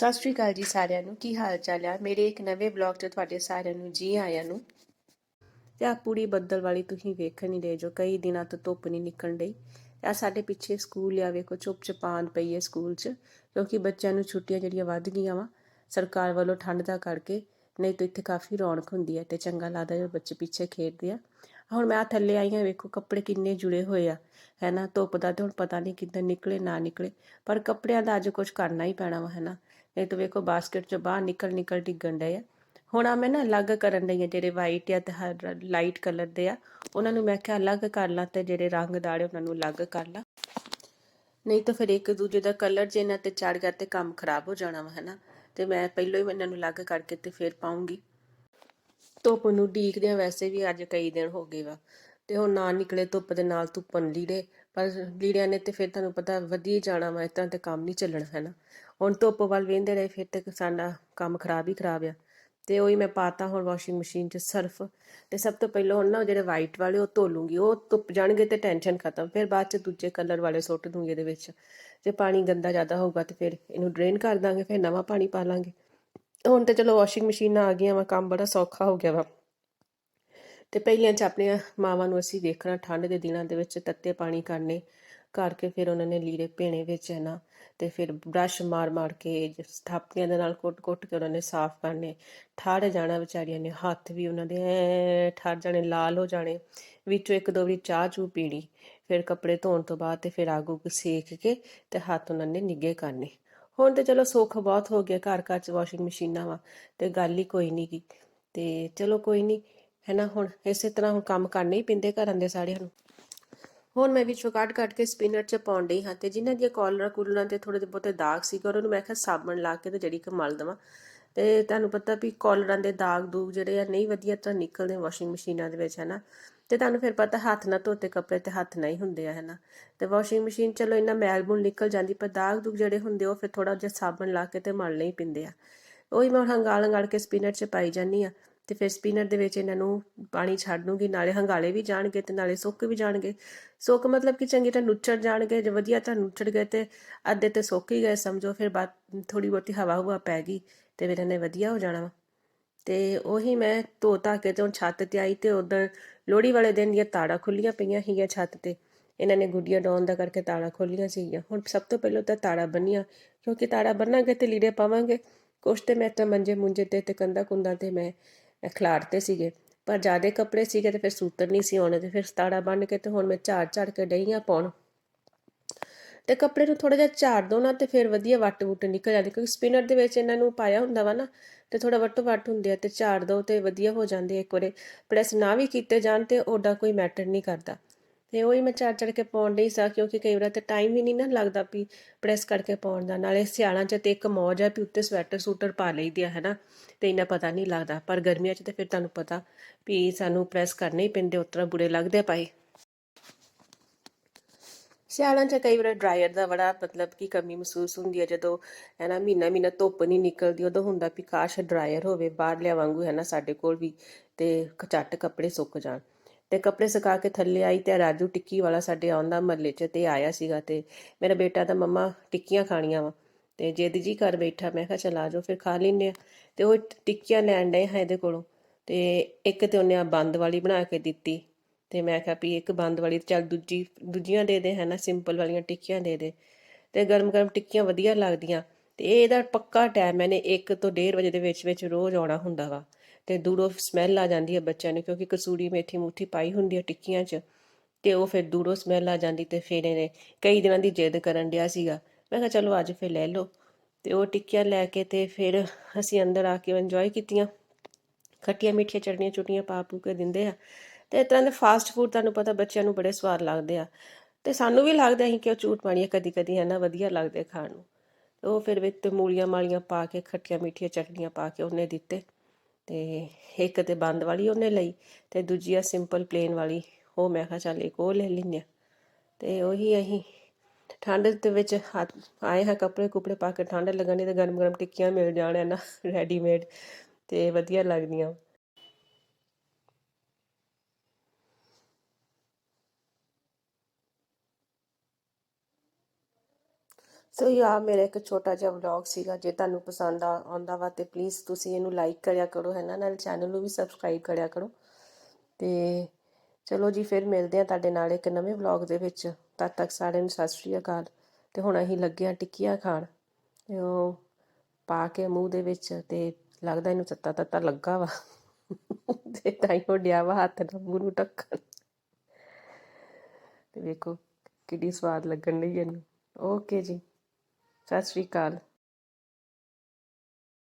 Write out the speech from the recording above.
ਸਤਿ ਸ਼੍ਰੀ ਅਕਾਲ ਜੀ ਸਾਰਿਆਂ ਨੂੰ। ਕੀ ਹਾਲ ਚਾਲ ਆ? ਮੇਰੇ ਇੱਕ ਨਵੇਂ ਬਲੌਗ 'ਚ ਤੁਹਾਡੇ ਸਾਰਿਆਂ ਨੂੰ ਜੀ ਆਇਆਂ ਨੂੰ। ਤੇ ਆ ਪੂਰੀ ਬੱਦਲ ਵਾਲੀ ਤੁਸੀਂ ਵੇਖਣ ਨਹੀਂ ਰਹੇ ਜੋ, ਕਈ ਦਿਨਾਂ ਤੋਂ ਧੁੱਪ ਨਹੀਂ ਨਿਕਲਣ ਡਈ। ਆ ਸਾਡੇ ਪਿੱਛੇ ਸਕੂਲ ਆ, ਵੇਖੋ ਚੁੱਪ ਚਪਾਨ ਪਈ ਹੈ ਸਕੂਲ 'ਚ, ਕਿਉਂਕਿ ਬੱਚਿਆਂ ਨੂੰ ਛੁੱਟੀਆਂ ਜਿਹੜੀਆਂ ਵੱਧ ਗਈਆਂ ਵਾ, ਸਰਕਾਰ ਵੱਲੋਂ ਠੰਡ ਦਾ ਕਰਕੇ, ਨਹੀਂ ਤਾਂ ਇੱਥੇ ਕਾਫੀ ਰੌਣਕ ਹੁੰਦੀ ਹੈ ਤੇ ਚੰਗਾ ਲੱਗਦਾ ਜਦੋਂ ਬੱਚੇ ਪਿੱਛੇ ਖੇਡਦੇ ਆ। ਹੁਣ ਮੈਂ ਥੱਲੇ ਆਈ ਹਾਂ ਵੇਖੋ ਕੱਪੜੇ ਕਿੰਨੇ ਜੁੜੇ ਹੋਏ ਆ, ਹੈ ਨਾ, ਧੁੱਪ ਦਾ ਤੇ ਹੁਣ ਪਤਾ ਨਹੀਂ ਕਿੱਦਾਂ ਨਿਕਲੇ, ਨਾ ਨਿਕਲੇ, ਪਰ ਕੱਪੜਿਆਂ ਦਾ ਅੱਜ ਕੁਝ ਕਰਨਾ ਹੀ ਪੈਣਾ ਵਾ, ਹੈ ਨਾ। ਨਹੀਂ ਤਾਂ ਵੇਖੋ ਬਾਸਕਟ ਚੋਂ ਬਾਹਰ ਨਿਕਲ ਨਿਕਲ ਡਿੱਗਣ ਡਏ ਆ। ਹੁਣ ਆ ਮੈਂ ਨਾ ਅਲੱਗ ਕਰਨ ਲਈ ਆ ਜਿਹੜੇ ਵਾਈਟ ਆ ਤੇ ਲਾਈਟ ਕਲਰ ਦੇ ਆ। ਉਹਨਾਂ ਨੂੰ ਮੈਂ ਕਿਹਾ ਅਲੱਗ ਕਰ ਲਾਂ ਤੇ ਜਿਹੜੇ ਰੰਗ ਉਹਨਾਂ ਨੂੰ ਅਲੱਗ ਕਰ ਲਾਂ। ਨਹੀਂ ਤਾਂ ਫਿਰ ਇੱਕ ਦੂਜੇ ਦਾ ਕਲਰ ਜੇ ਇਹਨਾਂ ਤੇ ਚੜ ਗਿਆ ਤੇ ਕੰਮ ਖਰਾਬ ਹੋ ਜਾਣਾ ਵਾ, ਹਨਾ? ਤੇ ਮੈਂ ਪਹਿਲਾਂ ਹੀ ਇਹਨਾਂ ਨੂੰ ਅਲੱਗ ਕਰਕੇ ਤੇ ਫਿਰ ਪਾਉਂਗੀ। ਧੁੱਪ ਨੂੰ ਡੀਕਦੇ ਵੈਸੇ ਵੀ ਅੱਜ ਕਈ ਦਿਨ ਹੋ ਗਏ ਵਾ। ਤੇ ਹੁਣ ਨਾ ਨਿਕਲੇ ਧੁੱਪ ਦੇ ਨਾਲ ਧੁੱਪਨ ਲੀੜੇ, ਪਰ ਲੀੜਿਆਂ ਨੇ ਤੇ ਫਿਰ ਤੁਹਾਨੂੰ ਪਤਾ ਵਧੀਆ ਜਾਣਾ ਵਾ, ਇਸ ਤਰ੍ਹਾਂ ਤੇ ਕੰਮ ਨਹੀਂ ਚੱਲਣਾ ਹੈ ਨਾ ਹੁਣ ਧੁੱਪ ਵੱਲ ਵੇਂਦੇ ਰਹੇ, ਫਿਰ ਤੇ ਸਾਡਾ ਕੰਮ ਖਰਾਬ ਹੀ ਖਰਾਬ ਆ। ਤੇ ਉਹੀ ਮੈਂ ਪਾਤਾ ਹੁਣ ਵਾਸ਼ਿੰਗ ਮਸ਼ੀਨ 'ਚ ਸਰਫ। ਤੇ ਸਭ ਤੋਂ ਪਹਿਲਾਂ ਹੁਣ ਨਾ ਜਿਹੜੇ ਵਾਈਟ ਵਾਲੇ ਉਹ ਧੋ ਲੂੰਗੀ ਉਹ ਧੁੱਪ ਜਾਣਗੇ ਤੇ ਟੈਨਸ਼ਨ ਖਤਮ। ਫਿਰ ਬਾਅਦ 'ਚ ਦੂਜੇ ਕਲਰ ਵਾਲੇ ਸੁੱਟ ਦੂੰਗੀ ਇਹਦੇ ਵਿੱਚ। ਜੇ ਪਾਣੀ ਗੰਦਾ ਜ਼ਿਆਦਾ ਹੋਊਗਾ ਤੇ ਫਿਰ ਇਹਨੂੰ ਡਰੇਨ ਕਰ ਦਾਂਗੇ, ਫਿਰ ਨਵਾਂ ਪਾਣੀ ਪਾ ਲਾਂਗੇ। ਹੁਣ ਤੇ ਚਲੋ ਵਾਸ਼ਿੰਗ ਮਸ਼ੀਨਾਂ ਆ ਗਈਆਂ ਵਾ, ਕੰਮ ਬੜਾ ਸੌਖਾ ਹੋ ਗਿਆ ਵਾ। ਤੇ ਪਹਿਲਾਂ ਚ ਆਪਣੀਆਂ ਮਾਵਾਂ ਨੂੰ ਅਸੀਂ ਦੇਖਣਾ ਠੰਡ ਦੇ ਦਿਨਾਂ ਦੇ ਵਿੱਚ ਤੱਤੇ ਪਾਣੀ ਕਰਨੇ। ਕਰਕੇ ਫਿਰ ਉਹਨਾਂ ਨੇ ਲੀੜੇ ਪੇਣੇ ਵਿੱਚ, ਹੈ ਨਾ? ਤੇ ਫਿਰ ਬ੍ਰਸ਼ ਮਾਰ ਮਾਰ ਕੇ ਸਥਾਪੀਆਂ ਦੇ ਨਾਲ ਕੁੱਟ-ਕੁੱਟ ਕੇ ਉਹਨਾਂ ਨੇ ਸਾਫ਼ ਕਰਨੇ। ਠਾੜ ਜਾਣਾ ਵਿਚਾਰੀਆਂ ਨੇ, ਹੱਥ ਵੀ ਉਹਨਾਂ ਦੇ ਐ ਠਾੜ ਜਾਣੇ, ਲਾਲ ਹੋ ਜਾਣੇ। ਵਿੱਚੋਂ ਇੱਕ ਦੋ ਵਾਰੀ ਚਾਹ ਚੂ ਪੀਣੀ, ਫਿਰ ਕੱਪੜੇ ਧੋਣ ਤੋਂ ਬਾਅਦ ਤੇ ਫਿਰ ਆਗੂ ਸੇਕ ਕੇ ਤੇ ਹੱਥ ਉਹਨਾਂ ਨੇ ਨਿੱਗੇ ਕਰਨੇ। ਹੁਣ ਤੇ ਚਲੋ ਸੁੱਖ ਬਹੁਤ ਹੋ ਗਿਆ ਘਰ ਘਰ ਚ ਵਾਸ਼ਿੰਗ ਮਸ਼ੀਨਾਂ ਵਾ, ਤੇ ਗੱਲ ਹੀ ਕੋਈ ਨਹੀਂ ਕੀ ਤੇ ਚਲੋ ਕੋਈ ਨਹੀਂ ਹੈ ਨਾ? ਹੁਣ ਇਸੇ ਤਰ੍ਹਾਂ ਹੁਣ ਕੰਮ ਕਰਨੇ ਹੀ ਪਿੰਦੇ ਘਰਾਂ ਦੇ ਸਾਰਿਆਂ ਨੂੰ। ਹੁਣ ਮੈਂ ਵਿੱਚੋਂ ਕੱਟ ਕੱਟ ਕੇ ਸਪਿਨਰ ਚ ਪਾਉਣ ਡਈ ਹਾਂ ਤੇ ਜਿਨ੍ਹਾਂ ਦੀਆਂ ਕਾਲਰਾਂ ਕੁਲਰਾਂ ਤੇ ਥੋੜੇ ਜਿਹੇ ਬਹੁਤੇ ਦਾਗ ਸੀ ਉਹਨਾਂ ਨੂੰ ਮੈਂ ਕਿਹਾ ਸਾਬਣ ਲਾ ਕੇ ਤੇ ਜੜੀ ਕਮਲ ਦਵਾਂ। ਤੇ ਤੁਹਾਨੂੰ ਪਤਾ ਵੀ ਕਾਲਰਾਂ ਦੇ ਦਾਗ ਦੂਗ ਜਿਹੜੇ ਆ ਨਹੀਂ ਵਧੀਆ ਤਾਂ ਨਿਕਲਦੇ ਵਾਸ਼ਿੰਗ ਮਸ਼ੀਨਾਂ ਦੇ ਵਿੱਚ ਹੈ ਨਾ ਤੇ ਤੁਹਾਨੂੰ ਫਿਰ ਪਤਾ ਹੱਥ ਨਾਲ ਧੋਤੇ ਕੱਪੜੇ ਤੇ ਹੱਥ ਨਹੀਂ ਹੁੰਦੇ ਆ ਹੈ ਨਾ ਤੇ ਵਾਸ਼ਿੰਗ ਮਸ਼ੀਨ ਚਲੋ ਇੰਨਾ ਮੈਲ ਮੁਲ ਨਿਕਲ ਜਾਂਦੀ, ਪਰ ਦਾਗ ਦੂਗ ਜਿਹੜੇ ਹੁੰਦੇ ਉਹ ਫਿਰ ਥੋੜਾ ਜਿਹਾ ਸਾਬਣ ਲਾ ਕੇ ਤੇ ਮਲ ਨਹੀਂ ਪਿੰਦੇ ਆ। ਉਹੀ ਮੈਂ ਹੰਗਾਲ ਹੰਗਾਲ ਕੇ ਸਪਿਨਰ 'ਚ ਪਾਈ ਜਾਨੀ ਆ ਤੇ ਫਿਰ ਸਪਿਨਰ ਦੇ ਵਿੱਚ ਇਹਨਾਂ ਨੂੰ ਪਾਣੀ ਛੱਡ ਦੂੰਗੀ ਨਾਲੇ ਹੰਗਾਲੇ ਵੀ ਜਾਣਗੇ ਤੇ ਨਾਲੇ ਸੁੱਕ ਵੀ ਜਾਣਗੇ। ਸੁੱਕ ਮਤਲਬ ਕਿ ਚੰਗੀ ਤਰ੍ਹਾਂ ਨੁੱਚੜ ਜਾਣਗੇ, ਜੇ ਵਧੀਆ ਤਾਂ ਨੁੱਚੜ ਗਏ ਤੇ ਅੱਧੇ ਤੇ ਸੁੱਕ ਹੀ ਗਏ ਸਮਝੋ, ਫਿਰ ਬਾਅਦ ਥੋੜੀ ਬਹੁਤੀ ਹਵਾ ਹੁਆ ਪੈ ਗਈ ਤੇ ਫਿਰ ਇਹਨੇ ਵਧੀਆ ਹੋ ਜਾਣਾ ਵਾ। ਤੇ ਉਹੀ ਮੈਂ ਧੋ ਧਾ ਕੇ ਤੇ ਛੱਤ ਤੇ ਆਈ ਤੇ ਉਧਰ ਲੋਹੜੀ ਵਾਲੇ ਦਿਨ ਦੀਆਂ ਤਾੜਾਂ ਖੁੱਲੀਆਂ ਪਈਆਂ ਸੀਗੀਆਂ ਛੱਤ ਤੇ। ਇਹਨਾਂ ਨੇ ਗੁੱਡੀਆਂ ਡਾਉਣ ਦਾ ਕਰਕੇ ਤਾੜਾਂ ਖੋਲੀਆਂ ਸੀਗੀਆਂ। ਹੁਣ ਸਭ ਤੋਂ ਪਹਿਲਾਂ ਤਾਂ ਤਾੜਾ ਬੰਨੀਆਂ, ਕਿਉਂਕਿ ਤਾੜਾ ਬੰਨਾਂਗੇ ਤੇ ਲੀੜੇ ਪਾਵਾਂਗੇ। ਕੁਛ ਤੇ ਮੈਂ ਤਾਂ ਮੰਜੇ ਮੁੰਜੇ ਤੇ ਤੇ ਕੰਦਾ ਕੁੰਦਾ ਤੇ ਮੈਂ ਖਿਲਾਰਤੇ ਸੀਗੇ। ਪਰ ਜਿਆਦੇ ਕੱਪੜੇ ਸੀਗੇ ਤੇ ਫਿਰ ਸੂਤਰ ਨਹੀਂ ਸੀ ਆਉਣੇ ਤੇ ਫਿਰ ਸਤਾੜਾ ਬੰਨ ਕੇ ਤੇ ਹੁਣ ਮੈਂ ਝਾੜ ਝਾੜ ਕੇ ਡਈਆਂ ਪਾਉਣ। ਤੇ ਕੱਪੜੇ ਨੂੰ ਥੋੜਾ ਜਿਹਾ ਝਾੜ ਦੋ ਨਾ ਤੇ ਫਿਰ ਵਧੀਆ ਵੱਟ ਵੁੱਟ ਨਿਕਲ ਜਾਂਦੇ ਕਿਉਂਕਿ ਸਪਿਨਰ ਦੇ ਵਿੱਚ ਇਹਨਾਂ ਨੂੰ ਪਾਇਆ ਹੁੰਦਾ ਵਾ ਨਾ ਤੇ ਥੋੜਾ ਵੱਟੋ ਵੱਟ ਹੁੰਦੇ ਆ ਤੇ ਝਾੜ ਦੋ ਤੇ ਵਧੀਆ ਹੋ ਜਾਂਦੇ ਇੱਕ ਵਾਰੇ। ਪ੍ਰੈਸ ਨਾ ਵੀ ਕੀਤੇ ਜਾਣ ਤੇ ਉਹਦਾ ਕੋਈ ਮੈਟਰ ਨਹੀਂ ਕਰਦਾ। ਤੇ ਉਹੀ ਮੈਂ ਚੜ ਚੜ ਕੇ ਪਾਉਣ ਨਹੀਂ ਸਾ, ਕਿਉਂਕਿ ਕਈ ਵਾਰ ਤੇ ਟਾਈਮ ਵੀ ਨਹੀਂ ਨਾ ਲੱਗਦਾ ਵੀ ਪ੍ਰੈਸ ਕਰਕੇ ਪਾਉਣ ਦਾ, ਨਾਲੇ ਸਿਆਲਾਂ 'ਚ ਤੇ ਇੱਕ ਮੌਜ ਹੈ ਵੀ ਉੱਤੇ ਸਵੈਟਰ ਸੂਟਰ ਪਾ ਲਈਦੇ ਆ, ਹੈਨਾ, ਤੇ ਇਹਨਾਂ ਪਤਾ ਨਹੀਂ ਲੱਗਦਾ, ਪਰ ਗਰਮੀਆਂ 'ਚ ਤੇ ਫਿਰ ਤੁਹਾਨੂੰ ਪਤਾ ਵੀ ਸਾਨੂੰ ਪ੍ਰੈਸ ਕਰਨੇ ਹੀ ਪੈਂਦੇ ਉਤਰਾ ਬੁਰੇ ਲੱਗਦੇ ਪਾਏ ਸਿਆਲਾਂ 'ਚ ਕਈ ਵਾਰ ਡਰਾਇਰ ਦਾ ਬੜਾ ਮਤਲਬ ਕਿ ਕਮੀ ਮਹਿਸੂਸ ਹੁੰਦੀ ਹੈ ਜਦੋਂ ਹੈ ਨਾ ਮਹੀਨਾ ਮਹੀਨਾ ਧੁੱਪ ਨਹੀਂ ਨਿਕਲਦੀ, ਉਦੋਂ ਹੁੰਦਾ ਵੀ ਕਾਸ਼ ਡਰਾਇਰ ਹੋਵੇ ਬਾਹਰ ਲਿਆ ਵਾਂਗੂ ਹੈ ਨਾ ਸਾਡੇ ਕੋਲ ਵੀ, ਤੇ ਝੱਟ ਕੱਪੜੇ ਸੁੱਕ ਜਾਣ। ਤੇ ਕੱਪੜੇ ਸੁਕਾ ਕੇ ਥੱਲੇ ਆਈ ਤੇ ਰਾਜੂ ਟਿੱਕੀ ਵਾਲਾ ਸਾਡੇ ਆਉਂਦਾ ਮਹੱਲੇ 'ਚ ਤੇ ਆਇਆ ਸੀਗਾ ਤੇ ਮੇਰਾ ਬੇਟਾ ਤਾਂ ਮੰਮਾ ਟਿੱਕੀਆਂ ਖਾਣੀਆਂ ਵਾ। ਤੇ ਜਿੱਦ ਜੀ ਘਰ ਬੈਠਾ, ਮੈਂ ਕਿਹਾ ਚਲ ਆ ਜਾਓ, ਫਿਰ ਖਾ ਲੈਨੇ ਆ। ਤੇ ਉਹ ਟਿੱਕੀਆਂ ਲੈਣ ਡਏ ਹਾਂ ਇਹਦੇ ਕੋਲੋਂ ਤੇ ਇੱਕ ਤੇ ਉਹਨੇ ਆ ਬੰਦ ਵਾਲੀ ਬਣਾ ਕੇ ਦਿੱਤੀ ਤੇ ਮੈਂ ਕਿਹਾ ਵੀ ਇੱਕ ਬੰਦ ਵਾਲੀ ਚੱਲ ਦੂਜੀ, ਦੂਜੀਆਂ ਦੇ ਦੇ ਹੈ ਨਾ ਸਿੰਪਲ ਵਾਲੀਆਂ ਟਿੱਕੀਆਂ ਦੇ ਦੇ। ਤੇ ਗਰਮ ਗਰਮ ਟਿੱਕੀਆਂ ਵਧੀਆ ਲੱਗਦੀਆਂ ਤੇ ਇਹਦਾ ਪੱਕਾ ਟਾਈਮ ਮੈਨੇ 1 ਤੋਂ 1.5 ਵਜੇ ਦੇ ਵਿੱਚ ਵਿੱਚ ਰੋਜ਼ ਆਉਣਾ ਹੁੰਦਾ ਵਾ। ਤੇ ਦੂਰੋਂ ਸਮੈਲ ਆ ਜਾਂਦੀ ਹੈ ਬੱਚਿਆਂ ਨੂੰ ਕਿਉਂਕਿ ਕਸੂਰੀ ਮੇਥੀ ਮੂਥੀ ਪਾਈ ਹੁੰਦੀ ਹੈ ਟਿੱਕੀਆਂ 'ਚ ਤੇ ਉਹ ਫਿਰ ਦੂਰੋਂ ਸਮੈਲ ਆ ਜਾਂਦੀ ਤੇ ਫਿਰ ਇਹਨੇ ਕਈ ਦਿਨਾਂ ਦੀ ਜਿੱਦ ਕਰਨ ਡਿਆ ਸੀਗਾ। ਮੈਂ ਕਿਹਾ, ਚਲੋ ਅੱਜ ਫਿਰ ਲੈ ਲਓ। ਤੇ ਉਹ ਟਿੱਕੀਆਂ ਲੈ ਕੇ ਤੇ ਫਿਰ ਅਸੀਂ ਅੰਦਰ ਆ ਕੇ ਇੰਜੋਏ ਕੀਤੀਆਂ। ਖੱਟੀਆਂ ਮਿੱਠੀਆਂ ਚਟਣੀਆਂ ਚੁਟੀਆਂ ਪਾ ਪੂ ਕੇ ਦਿੰਦੇ ਆ। ਤੇ ਇਸ ਤਰ੍ਹਾਂ ਦੇ ਫਾਸਟ ਫੂਡ ਤੁਹਾਨੂੰ ਪਤਾ ਬੱਚਿਆਂ ਨੂੰ ਬੜੇ ਸਵਾਦ ਲੱਗਦੇ ਆ। ਤੇ ਸਾਨੂੰ ਵੀ ਲੱਗਦਾ ਸੀ ਕਿ ਉਹ ਝੂਠ ਮਾਣੀਆਂ ਕਦੀ ਕਦੀ ਹੈ ਨਾ? ਵਧੀਆ ਲੱਗਦੇ ਖਾਣ ਨੂੰ। ਉਹ ਫਿਰ ਵਿੱਚ ਮੂਲੀਆਂ ਮਾਲੀਆਂ ਪਾ ਕੇ, ਖੱਟੀਆਂ ਮਿੱਠੀਆਂ ਚਟਣੀਆਂ ਪਾ ਕੇ ਉਹਨੇ ਦਿੱਤੇ। ਤੇ ਇੱਕ ਤੇ ਬੰਦ ਵਾਲੀ ਉਹਨੇ ਲਈ ਤੇ ਦੂਜੀ ਆ ਸਿੰਪਲ ਪਲੇਨ ਵਾਲੀ। ਉਹ ਮੈਂ ਕਿਹਾ ਚੱਲ ਇੱਕ ਉਹ ਲੈ ਲੈਨੇ ਤੇ ਉਹੀ ਅਹੀਂ ਠੰਡ ਦੇ ਵਿੱਚ ਹੱਥ ਆਏ ਹਾਂ ਕੱਪੜੇ ਕੁਪੜੇ ਪਾ ਕੇ ਠੰਡ ਲੱਗਣੀ ਤੇ ਗਰਮ ਗਰਮ ਟਿੱਕੀਆਂ ਮਿਲ ਜਾਣ ਨਾ ਰੈਡੀਮੇਡ ਤੇ ਵਧੀਆ ਲੱਗਦੀਆਂ। ਸੋ ਆ ਮੇਰਾ ਇੱਕ ਛੋਟਾ ਜਿਹਾ ਵਲੌਗ ਸੀਗਾ ਜੇ ਤੁਹਾਨੂੰ ਪਸੰਦ ਆ, ਆਉਂਦਾ ਵਾ ਤੇ ਪਲੀਜ਼ ਤੁਸੀਂ ਇਹਨੂੰ ਲਾਈਕ ਕਰਿਆ ਕਰੋ, ਹੈ ਨਾ? ਨਾਲ ਚੈਨਲ ਨੂੰ ਵੀ ਸਬਸਕ੍ਰਾਈਬ ਕਰਿਆ ਕਰੋ। ਤੇ ਚਲੋ ਜੀ, ਫਿਰ ਮਿਲਦੇ ਆ ਤੁਹਾਡੇ ਨਾਲ ਇੱਕ ਨਵੇਂ ਵਲੌਗ ਦੇ ਵਿੱਚ। ਤਦ ਤੱਕ ਸਾਰਿਆਂ ਨੂੰ ਸਤਿ ਸ਼੍ਰੀ ਅਕਾਲ। ਤੇ ਹੁਣ ਅਸੀਂ ਲੱਗੇ ਆ ਟਿੱਕੀਆਂ ਖਾਣ। ਤੇ ਉਹ ਪਾ ਕੇ ਮੂੰਹ ਦੇ ਵਿੱਚ ਤੇ ਲੱਗਦਾ ਇਹਨੂੰ ਤੱਤਾ ਤੱਤਾ ਲੱਗਾ ਵਾ। ਤੇ ਤਾਂ ਹੀ ਉਹ ਡਿਆ ਵਾ ਹੱਥ ਨਾਲ, ਮੂੰਹ ਨੂੰ ਢੱਕਣ। ਤੇ ਵੇਖੋ ਕਿੰਨੀ ਸਵਾਦ ਲੱਗਣ ਲਈ ਇਹਨੂੰ। ਓਕੇ ਜੀ। ਸਤਿ ਸ਼੍ਰੀ ਅਕਾਲ।